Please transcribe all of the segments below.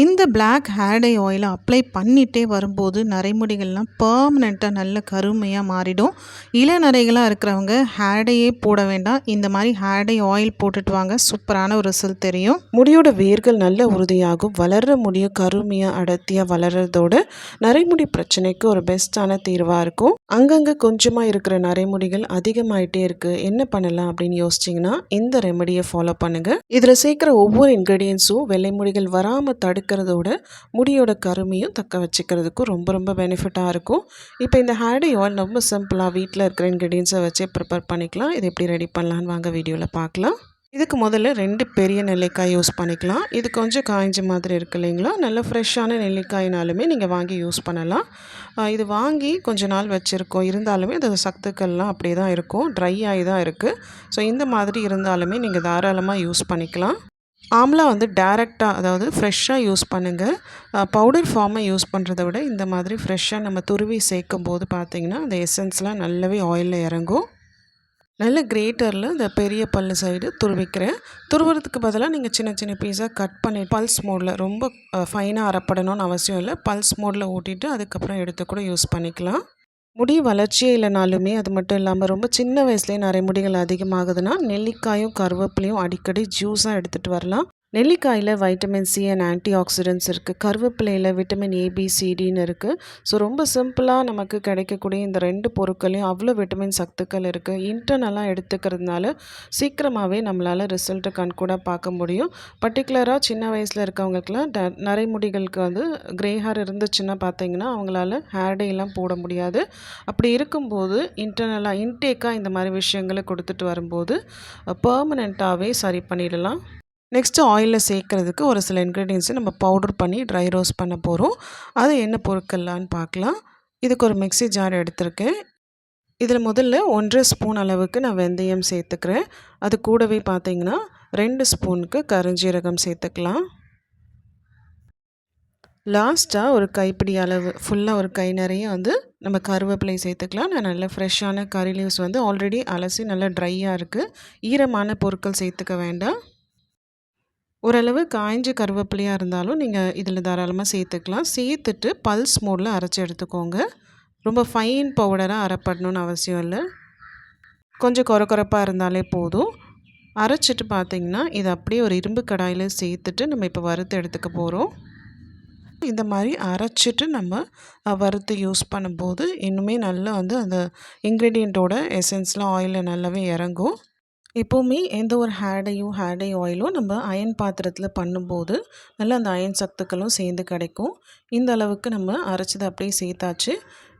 இந்த black hair dye ஆயிலை apply பண்ணிகிட்டே வரும்போது நரைமுடிகள்லாம் பர்மனெண்ட்டாக நல்ல கருமையாக மாறிடும். இளநரைகளாக இருக்கிறவங்க ஹேர் டையே போட வேண்டாம். இந்த மாதிரி ஹேர் டை ஆயில் போட்டுட்டு வாங்க. சூப்பரான ஒரு ரிசல்ட் தெரியும். முடியோட வேர்கள் நல்ல உறுதியாகும். வளர்கிற முடியும் கருமையாக அடர்த்தியாக வளர்கிறதோட நரைமுடி பிரச்சனைக்கு ஒரு பெஸ்ட்டான தீர்வாக இருக்கும். அங்கங்கே கொஞ்சமாக இருக்கிற நரைமுடிகள் அதிகமாயிட்டே இருக்குது என்ன பண்ணலாம் அப்படின்னு யோசிச்சிங்கன்னா இந்த ரெமடியை ஃபாலோ பண்ணுங்கள் இதில் சேர்க்குற ஒவ்வொரு இன்க்ரீடியன்ஸும் வெள்ளை முடிகள் வராமல் தடுக்கிறதோட முடியோட கருமையும் தக்க வச்சுக்கிறதுக்கும் ரொம்ப ரொம்ப பெனிஃபிட்டாக இருக்கும். இப்போ இந்த ஹேர் ஆயில் ரொம்ப சிம்பிளாக வீட்டில் இருக்கிற இன்க்ரீடியன்ஸை வச்சே ப்ரிப்பேர் பண்ணிக்கலாம். இது எப்படி ரெடி பண்ணலான்னு வாங்க வீடியோவில் பார்க்கலாம். இதுக்கு முதல்ல ரெண்டு பெரிய நெல்லிக்காய் யூஸ் பண்ணிக்கலாம். இது கொஞ்சம் காய்ஞ்ச மாதிரி இருக்கு இல்லைங்களா? நல்ல ஃப்ரெஷ்ஷான நெல்லிக்காயினாலுமே நீங்கள் வாங்கி யூஸ் பண்ணலாம். இது வாங்கி கொஞ்ச நாள் வச்சுருக்கோம். இருந்தாலுமே அது சத்துக்கள்லாம் அப்படியே தான் இருக்கும். ட்ரை ஆகி தான் இருக்குது ஸோ இந்த மாதிரி இருந்தாலுமே நீங்கள் தாராளமாக யூஸ் பண்ணிக்கலாம். ஆம்லா வந்து டேரெக்டாக அதாவது ஃப்ரெஷ்ஷாக யூஸ் பண்ணுங்கள் பவுடர் ஃபார்மை யூஸ் பண்ணுறத விட இந்த மாதிரி ஃப்ரெஷ்ஷாக நம்ம துருவி சேர்க்கும் போது பார்த்திங்கன்னா அந்த எசன்ஸ்லாம் நல்லாவே ஆயிலில் இறங்கும். நல்ல கிரேட்டரில் இந்த பெரிய பல் சைடு துருவிக்கிறேன். துருவுறதுக்கு பதிலாக நீங்கள் சின்ன சின்ன பீஸாக கட் பண்ணி பல்ஸ் மோடில் ரொம்ப ஃபைனாக அறப்படணும்னு அவசியம் இல்லை. பல்ஸ் மோடில் ஊட்டிட்டு அதுக்கப்புறம் எடுத்து கூட யூஸ் பண்ணிக்கலாம். முடி வளர்ச்சியே இல்லைனாலுமே அது மட்டும் இல்லாமல் ரொம்ப சின்ன வயசுலேயே நிறைய முடிகள் அதிகமாகுதுன்னா நெல்லிக்காயும் கருவேப்பிலையும் அடிக்கடி ஜூஸாக எடுத்துகிட்டு வரலாம். நெல்லிக்காயில் vitamin C and antioxidants இருக்குது கருவேப்பிலையில் விட்டமின் ஏபிசிடின்னு இருக்குது ஸோ ரொம்ப சிம்பிளாக நமக்கு கிடைக்கக்கூடிய இந்த ரெண்டு பொருட்களையும் அவ்வளோ விட்டமின் சத்துக்கள் இருக்குது இன்டர்னலாக எடுத்துக்கிறதுனால சீக்கிரமாகவே நம்மளால் ரிசல்ட்டை கண்கூட பார்க்க முடியும். பர்டிகுலராக சின்ன வயசில் இருக்கவங்களுக்குலாம் ட நரைமுடிகளுக்கு வந்து கிரே ஹேர் இருந்துச்சுன்னா பார்த்தீங்கன்னா அவங்களால ஹேர் டேலாம் போட முடியாது. அப்படி இருக்கும்போது இன்டர்னலாக இன்டேக்காக இந்த மாதிரி விஷயங்களை கொடுத்துட்டு வரும்போது பர்மனெண்ட்டாகவே சரி பண்ணிடலாம். நெக்ஸ்ட்டு ஆயிலில் சேர்க்குறதுக்கு ஒரு சில இன்க்ரீடியன்ஸை நம்ம பவுடர் பண்ணி ட்ரை ரோஸ்ட் பண்ண போகிறோம் அது என்ன பொருட்கள்லான்னு பார்க்கலாம். இதுக்கு ஒரு மிக்சி ஜார் எடுத்திருக்கேன். இதில் முதல்ல ஒன்றரை ஸ்பூன் அளவுக்கு நான் வெந்தயம் சேர்த்துக்கிறேன். அது கூடவே பார்த்திங்கன்னா ரெண்டு ஸ்பூனுக்கு கருஞ்சீரகம் சேர்த்துக்கலாம். லாஸ்ட்டாக ஒரு கைப்பிடி அளவு ஃபுல்லாக ஒரு கை நிறைய வந்து நம்ம கருவேப்பிலை சேர்த்துக்கலாம். நான் நல்ல ஃப்ரெஷ்ஷான கறி லீவ்ஸ் வந்து ஆல்ரெடி அலசி நல்லா ட்ரையாக இருக்குது ஈரமான பொருட்கள் சேர்த்துக்க வேண்டாம். ஓரளவு காய்ஞ்ச கருவேப்பிலையாக இருந்தாலும் நீங்கள் இதில் தாராளமாக சேர்த்துக்கலாம். சேர்த்துட்டு பல்ஸ் மோடில் அரைச்சி எடுத்துக்கோங்க. ரொம்ப ஃபைன் பவுடராக அரைப்படணும்னு அவசியம் இல்லை. கொஞ்சம் குறை குறைப்பாக இருந்தாலே போதும். அரைச்சிட்டு பார்த்திங்கன்னா இதை அப்படியே ஒரு இரும்பு கடாயில் சேர்த்துட்டு நம்ம இப்போ வறுத்து எடுத்துக்க போகிறோம் இந்த மாதிரி அரைச்சிட்டு நம்ம வறுத்து யூஸ் பண்ணும்போது இன்னுமே நல்லா வந்து அந்த இன்க்ரீடியண்ட்டோட எசன்ஸ்லாம் ஆயிலில் நல்லாவே இறங்கும். எப்போவுமே எந்த ஒரு ஹேர்டையும் ஹேர்டை ஆயிலும் நம்ம அயன் பாத்திரத்தில் பண்ணும்போது நல்லா அந்த அயன் சத்துக்களும் சேர்ந்து கிடைக்கும். இந்த அளவுக்கு நம்ம அரைச்சதை அப்படியே சேர்த்தாச்சு.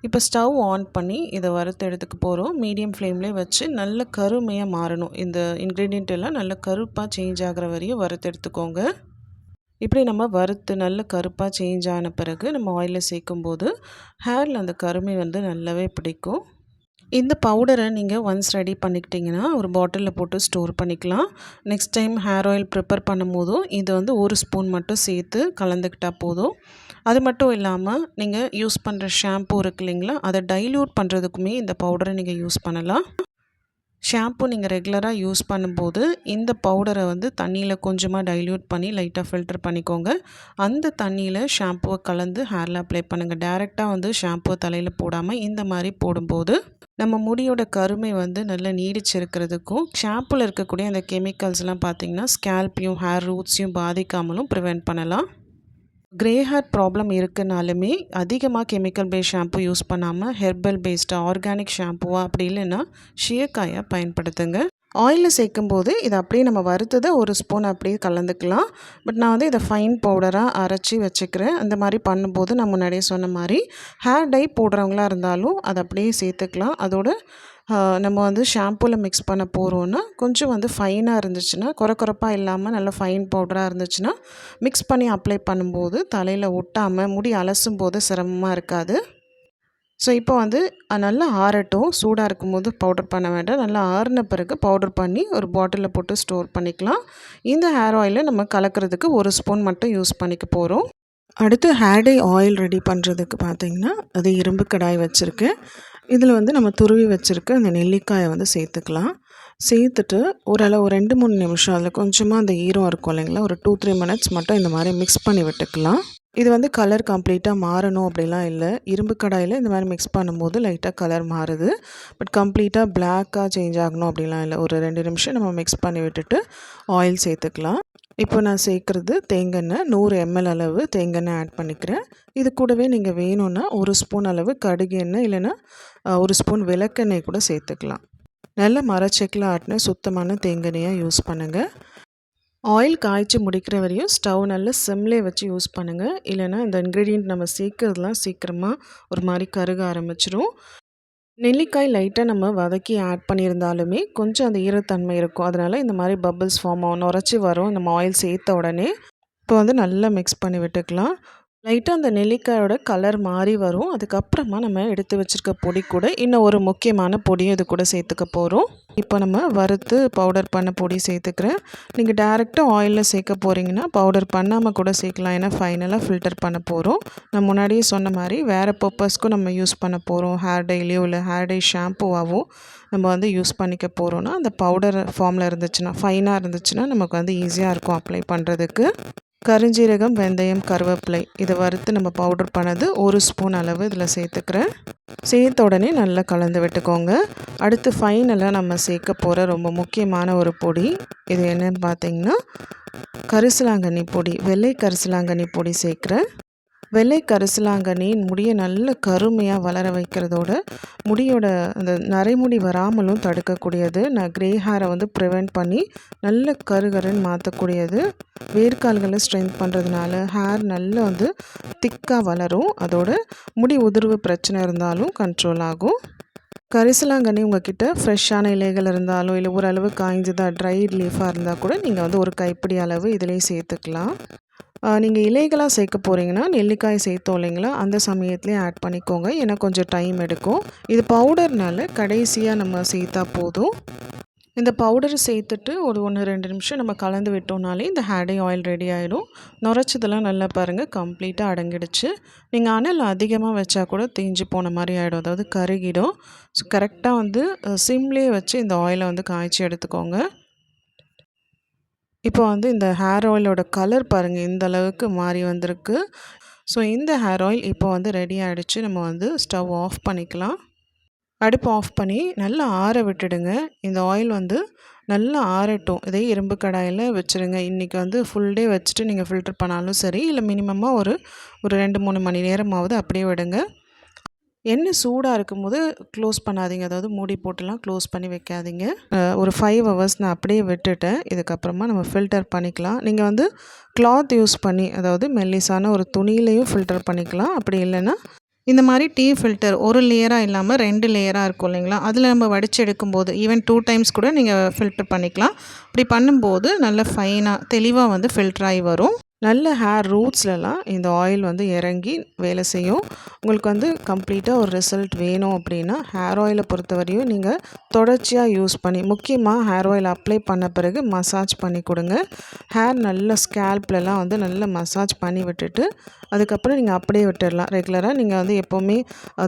இப்போ ஸ்டவ் ஆன் பண்ணி இதை வறுத்து எடுத்துக்க போகிறோம் மீடியம் ஃப்ளேம்லேயே வச்சு நல்ல கருமையாக மாறணும். இந்த இன்க்ரீடியண்ட் எல்லாம் நல்ல கருப்பாக சேஞ்ச் ஆகிற வரையும் வறுத்து எடுத்துக்கோங்க. இப்படி நம்ம வறுத்து நல்ல கருப்பாக சேஞ்ச் ஆன பிறகு நம்ம ஆயிலில் சேர்க்கும்போது ஹேரில் அந்த கருமை வந்து நல்லாவே பிடிக்கும். இந்த பவுடரை நீங்கள் ஒன்ஸ் ரெடி பண்ணிக்கிட்டிங்கன்னா ஒரு பாட்டிலில் போட்டு ஸ்டோர் பண்ணிக்கலாம். Next time hair oil prepare பண்ணும்போதும் இதை இது வந்து ஒரு ஸ்பூன் மட்டும் சேர்த்து கலந்துக்கிட்டால் போதும். அது மட்டும் இல்லாமல் நீங்கள் யூஸ் பண்ணுற ஷாம்பூ இருக்கு இல்லைங்களா அதை டைல்யூட் பண்ணுறதுக்குமே இந்த பவுடரை நீங்கள் யூஸ் பண்ணலாம். ஷாம்பு நீங்கள் ரெகுலராக யூஸ் பண்ணும்போது இந்த பவுடரை வந்து தண்ணியில் கொஞ்சமாக டைல்யூட் பண்ணி லைட்டாக ஃபில்டர் பண்ணிக்கோங்க. அந்த தண்ணியில் ஷாம்புவை கலந்து ஹேரில் அப்ளை பண்ணுங்கள் டேரெக்டாக வந்து ஷாம்புவை தலையில் போடாமல் இந்த மாதிரி போடும்போது நம்ம முடியோட கருமை வந்து நல்லா நீடிச்சிருக்கிறதுக்கும் ஷாம்பில் இருக்கக்கூடிய அந்த கெமிக்கல்ஸ்லாம் பார்த்திங்கன்னா ஸ்கேல்ப்பையும் ஹேர் ரூட்ஸையும் பாதிக்காமலும் ப்ரிவெண்ட் பண்ணலாம். க்ரே ஹேர் ப்ராப்ளம் இருக்குனாலுமே அதிகமாக கெமிக்கல் பேஸ்ட் ஷாம்பு யூஸ் பண்ணாமல் ஹெர்பல் பேஸ்டாக ஆர்கானிக் ஷாம்புவா அப்படி இல்லைன்னா ஷியக்காயாக பயன்படுத்துங்க. ஆயிலில் சேர்க்கும் போது இதை அப்படியே நம்ம வறுத்ததை ஒரு ஸ்பூன் அப்படியே கலந்துக்கலாம். பட் நான் வந்து இதை ஃபைன் பவுடராக அரைச்சி வச்சுக்கிறேன். அந்த மாதிரி பண்ணும்போது நான் முன்னாடியே சொன்ன மாதிரி ஹேர் டை போடுறவங்களா இருந்தாலும் அதை அப்படியே சேர்த்துக்கலாம். அதோட நம்ம வந்து ஷாம்பூவில் மிக்ஸ் பண்ண போகிறோன்னா கொஞ்சம் வந்து ஃபைனாக இருந்துச்சுன்னா குறை குறைப்பாக இல்லாமல் நல்லா ஃபைன் பவுடராக இருந்துச்சுன்னா மிக்ஸ் பண்ணி அப்ளை பண்ணும்போது தலையில் ஒட்டாமல் முடி அலசும் போது சிரமமாக இருக்காது. ஸோ இப்போ வந்து நல்லா ஆறட்டும். சூடாக இருக்கும்போது பவுடர் பண்ண வேண்டாம். நல்லா ஆறின பிறகு பவுடர் பண்ணி ஒரு பாட்டிலில் போட்டு ஸ்டோர் பண்ணிக்கலாம். இந்த ஹேர் ஆயிலை நம்ம கலக்கிறதுக்கு ஒரு ஸ்பூன் மட்டும் யூஸ் பண்ணிக்க போகிறோம் அடுத்து ஹேர் டை ஆயில் ரெடி பண்ணுறதுக்கு பார்த்திங்கன்னா அது இரும்பு கடாய் வச்சுருக்கேன் இதில் வந்து நம்ம துருவி வச்சுருக்க அந்த நெல்லிக்காயை வந்து சேர்த்துக்கலாம். சேர்த்துட்டு ஓரளவு ஒரு ரெண்டு மூணு நிமிஷம் அதில் கொஞ்சமாக அந்த ஈரம் இருக்கும் இல்லைங்களா ஒரு டூ த்ரீ மினிட்ஸ் மட்டும் இந்த மாதிரி மிக்ஸ் பண்ணி விட்டுக்கலாம். இது வந்து கலர் கம்ப்ளீட்டாக மாறணும் அப்படிலாம் இல்லை. இரும்பு கடாயில் இந்த மாதிரி மிக்ஸ் பண்ணும்போது லைட்டாக கலர் மாறுது. பட் கம்ப்ளீட்டாக பிளாக்காக சேஞ்ச் ஆகணும் அப்படிலாம் இல்லை. ஒரு ரெண்டு நிமிஷம் நம்ம மிக்ஸ் பண்ணி விட்டுட்டு ஆயில் சேர்த்துக்கலாம். இப்போ நான் சேர்க்குறது தேங்காய் நூறு எம்எல் அளவு தேங்காய் ஆட் பண்ணிக்கிறேன். இது கூடவே நீங்கள் வேணும்னா ஒரு ஸ்பூன் அளவு கடுகு எண்ணெய் இல்லைன்னா ஒரு ஸ்பூன் விளக்கெண்ணெய் கூட சேர்த்துக்கலாம். நல்ல மரச்செக்கில் ஆட்டின சுத்தமான தேங்கெண்ணெயாக யூஸ் பண்ணுங்கள் ஆயில் காய்ச்சி முடிக்கிற வரையும் ஸ்டவ் நல்லா சிம்லே வச்சு யூஸ் பண்ணுங்கள் இல்லைனா இந்த இன்க்ரீடியண்ட் நம்ம சேர்க்குறதுலாம் சீக்கிரமாக ஒரு மாதிரி கருக ஆரம்பிச்சிடும் நெல்லிக்காய் லைட்டாக நம்ம வதக்கி ஆட் பண்ணியிருந்தாலுமே கொஞ்சம் அந்த ஈரத்தன்மை இருக்கும். அதனால் இந்த மாதிரி பபிள்ஸ் ஃபார்ம் ஆகும். நுரைச்சி வரும். நம்ம ஆயில் சேர்த்த உடனே இப்போ வந்து நல்லா மிக்ஸ் பண்ணி விட்டுக்கலாம். லைட்டாக அந்த நெல்லிக்காயோட கலர் மாறி வரும். அதுக்கப்புறமா நம்ம எடுத்து வச்சுருக்க பொடி கூட இன்னும் ஒரு முக்கியமான பொடியும் இது கூட சேர்த்துக்க போகிறோம் இப்போ நம்ம வறுத்து பவுடர் பண்ண பொடி சேர்த்துக்கிறேன். நீங்கள் டேரெக்டாக ஆயிலில் சேர்க்க போகிறீங்கன்னா பவுடர் பண்ணாமல் கூட சேர்க்கலாம். ஏன்னா ஃபைனலாக ஃபில்டர் பண்ண போகிறோம் நான் முன்னாடியே சொன்ன மாதிரி வேறு பர்பஸ்க்கும் நம்ம யூஸ் பண்ண போகிறோம் ஹேர் டேலையோ இல்லை ஹேர் டே ஷாம்புவாகவோ நம்ம வந்து யூஸ் பண்ணிக்க போகிறோன்னா அந்த பவுடர் ஃபார்மில் இருந்துச்சுன்னா ஃபைனாக இருந்துச்சுன்னா நமக்கு வந்து ஈஸியாக இருக்கும் அப்ளை பண்ணுறதுக்கு கருஞ்சீரகம் வெந்தயம் கருவேப்பிலை. இதை வறுத்து நம்ம பவுடர் பண்ணது ஒரு ஸ்பூன் அளவு இதில் சேர்த்துக்கிறேன். சேர்த்த உடனே நல்லா கலந்து விட்டுக்கோங்க. அடுத்து ஃபைனலாக நம்ம சேர்க்க போகிற ரொம்ப முக்கியமான ஒரு பொடி. இது என்னன்னு பார்த்தீங்கன்னா கரிசலாங்கண்ணி பொடி வெள்ளை கரிசலாங்கண்ணி பொடி சேர்க்குறேன். வெள்ளை கரிசலாங்கண்ணியின் முடியை நல்ல கருமையாக வளர வைக்கிறதோட முடியோட அந்த நரைமுடி வராமலும் தடுக்கக்கூடியது. நான் க்ரே ஹேரை வந்து ப்ரிவெண்ட் பண்ணி நல்ல கருகருன்னு மாற்றக்கூடியது வேர்க்கால்களை ஸ்ட்ரென்த் பண்ணுறதுனால ஹேர் நல்லா வந்து திக்காக வளரும். அதோட முடி உதிர்வு பிரச்சனை இருந்தாலும் கண்ட்ரோல் ஆகும். கரிசலாங்கண்ணி உங்ககிட்ட ஃப்ரெஷ்ஷான இலைகள் இருந்தாலும் இல்லை ஓரளவு காய்ஞ்சதாக ட்ரை லீஃபாக இருந்தால் கூட நீங்கள் வந்து ஒரு கைப்பிடி அளவு இதிலே சேர்த்துக்கலாம். நீங்கள் இலைகளாக சேர்க்க போகிறீங்கன்னா நெல்லிக்காய் சேர்த்தோம் இல்லைங்களா? அந்த சமயத்துலேயே ஆட் பண்ணிக்கோங்க. ஏன்னா கொஞ்சம் டைம் எடுக்கும். இது பவுடர்னால கடைசியாக நம்ம சேர்த்தா போதும். இந்த பவுடர் சேர்த்துட்டு ஒரு ஒன்று ரெண்டு நிமிஷம் நம்ம கலந்து விட்டோம்னாலே இந்த ஹேடை ஆயில் ரெடி ஆகிடும் நுரைச்சதெல்லாம் நல்லா பாருங்கள் கம்ப்ளீட்டாக அடங்கிடுச்சு. நீங்கள் அனல் அதிகமாக வச்சா கூட தேஞ்சு போன மாதிரி ஆகிடும் அதாவது கருகிடும். ஸோ கரெக்டாக வந்து சிம்லேயே வச்சு இந்த ஆயிலை வந்து காய்ச்சி எடுத்துக்கோங்க. இப்போ வந்து இந்த ஹேர் ஆயிலோட கலர் பாருங்கள் இந்த அளவுக்கு மாறி வந்திருக்கு. ஸோ இந்த ஹேர் ஆயில் இப்போ வந்து ரெடி ஆகிடுச்சு நம்ம வந்து ஸ்டவ் ஆஃப் பண்ணிக்கலாம். அடுப்பு ஆஃப் பண்ணி நல்லா ஆற விட்டுடுங்க. இந்த ஆயில் வந்து நல்லா ஆறட்டும். இதே இரும்பு கடாயில் வச்சுருங்க. இன்றைக்கி வந்து ஃபுல் டே வச்சுட்டு நீங்கள் ஃபில்டர் பண்ணாலும் சரி இல்லை மினிமமாக ஒரு ஒரு ரெண்டு மூணு மணி நேரமாவது அப்படியே விடுங்க. எண்ணெய் சூடாக இருக்கும்போது க்ளோஸ் பண்ணாதீங்க. அதாவது மூடி போட்டுலாம் க்ளோஸ் பண்ணி வைக்காதீங்க. ஒரு ஃபைவ் ஹவர்ஸ் நான் அப்படியே விட்டுட்டேன். இதுக்கப்புறமா நம்ம ஃபில்டர் பண்ணிக்கலாம். நீங்கள் வந்து கிளாத் யூஸ் பண்ணி அதாவது மெல்லிசான ஒரு துணியிலையும் ஃபில்டர் பண்ணிக்கலாம். அப்படி இல்லைன்னா இந்த மாதிரி டீ ஃபில்டர் ஒரு லேயராக இல்லாமல் ரெண்டு லேயராக இருக்கும் இல்லைங்களா? அதில் நம்ம வடித்து எடுக்கும்போது ஈவன் டூ டைம்ஸ் கூட நீங்கள் ஃபில்டர் பண்ணிக்கலாம். அப்படி பண்ணும்போது நல்ல ஃபைனாக தெளிவாக வந்து ஃபில்டர் ஆகி வரும். நல்ல ஹேர் ரூட்ஸ்லலாம் இந்த ஆயில் வந்து இறங்கி வேலை செய்யும். உங்களுக்கு வந்து கம்ப்ளீட்டாக ஒரு ரிசல்ட் வேணும் அப்படின்னா ஹேர் ஆயிலை பொறுத்தவரையும் நீங்கள் தொடர்ச்சியாக யூஸ் பண்ணி முக்கியமாக ஹேர் ஆயில் அப்ளை பண்ண பிறகு மசாஜ் பண்ணி கொடுங்க. ஹேர் நல்ல ஸ்கேல்ப்லலாம் வந்து நல்ல மசாஜ் பண்ணி விட்டுட்டு அதுக்கப்புறம் நீங்கள் அப்படியே விட்டுடலாம். ரெகுலராக நீங்கள் வந்து எப்போவுமே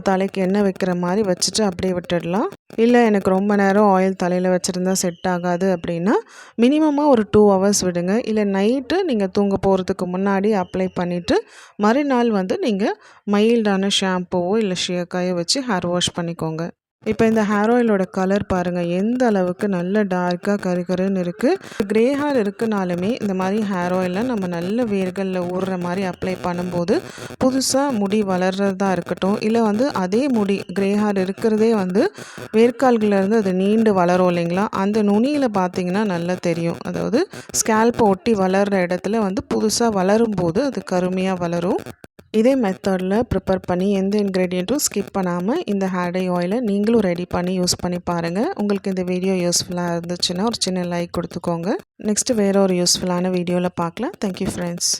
தலைக்கு எண்ணெய் வைக்கிற மாதிரி வச்சுட்டு அப்படியே விட்டுடலாம். இல்லை எனக்கு ரொம்ப நேரம் ஆயில் தலையில் வச்சுருந்தா செட் ஆகாது அப்படின்னா மினிமமாக ஒரு டூ ஹவர்ஸ் விடுங்க. இல்லை நைட்டு நீங்கள் தூங்க போகிறதுக்கு முன்னாடி அப்ளை பண்ணிவிட்டு மறுநாள் வந்து நீங்கள் மைல்டான ஷாம்புவோ இல்லை ஷியக்காயோ வச்சு ஹேர் வாஷ் பண்ணிக்கோங்க. இப்போ இந்த ஹேர் ஆயிலோட கலர் பாருங்கள் எந்த அளவுக்கு நல்ல டார்க்காக கரு கருன்னு இருக்குது க்ரே ஹேர் இருக்குனாலுமே இந்த மாதிரி ஹேர் ஆயிலில் நம்ம நல்ல வேர்களில் ஊறுற மாதிரி அப்ளை பண்ணும்போது புதுசாக முடி வளர்கிறதா இருக்கட்டும் இல்லை வந்து அதே முடி க்ரே ஹேர் இருக்கிறதே வந்து வேர்க்கால்களிலேருந்து அது நீண்டு வளரும் இல்லைங்களா? அந்த நுனியில் பார்த்தீங்கன்னா நல்லா தெரியும். அதாவது ஸ்கேல்ப்பை ஒட்டி வளர்கிற இடத்துல வந்து புதுசாக வளரும் போது அது கருமையாக வளரும். இதே மெத்தடில் ப்ரிப்பேர் பண்ணி எந்த இன்க்ரீடியண்ட்டும் ஸ்கிப் பண்ணாமல் இந்த ஹேர் டை ஆயிலை நீங்களும் ரெடி பண்ணி யூஸ் பண்ணி பாருங்கள் உங்களுக்கு இந்த வீடியோ யூஸ்ஃபுல்லாக இருந்துச்சுன்னா ஒரு சின்ன லைக் கொடுத்துக்கோங்க. நெக்ஸ்ட்டு வேறு ஒரு யூஸ்ஃபுல்லான வீடியோவில் பார்க்கலாம். Thank you friends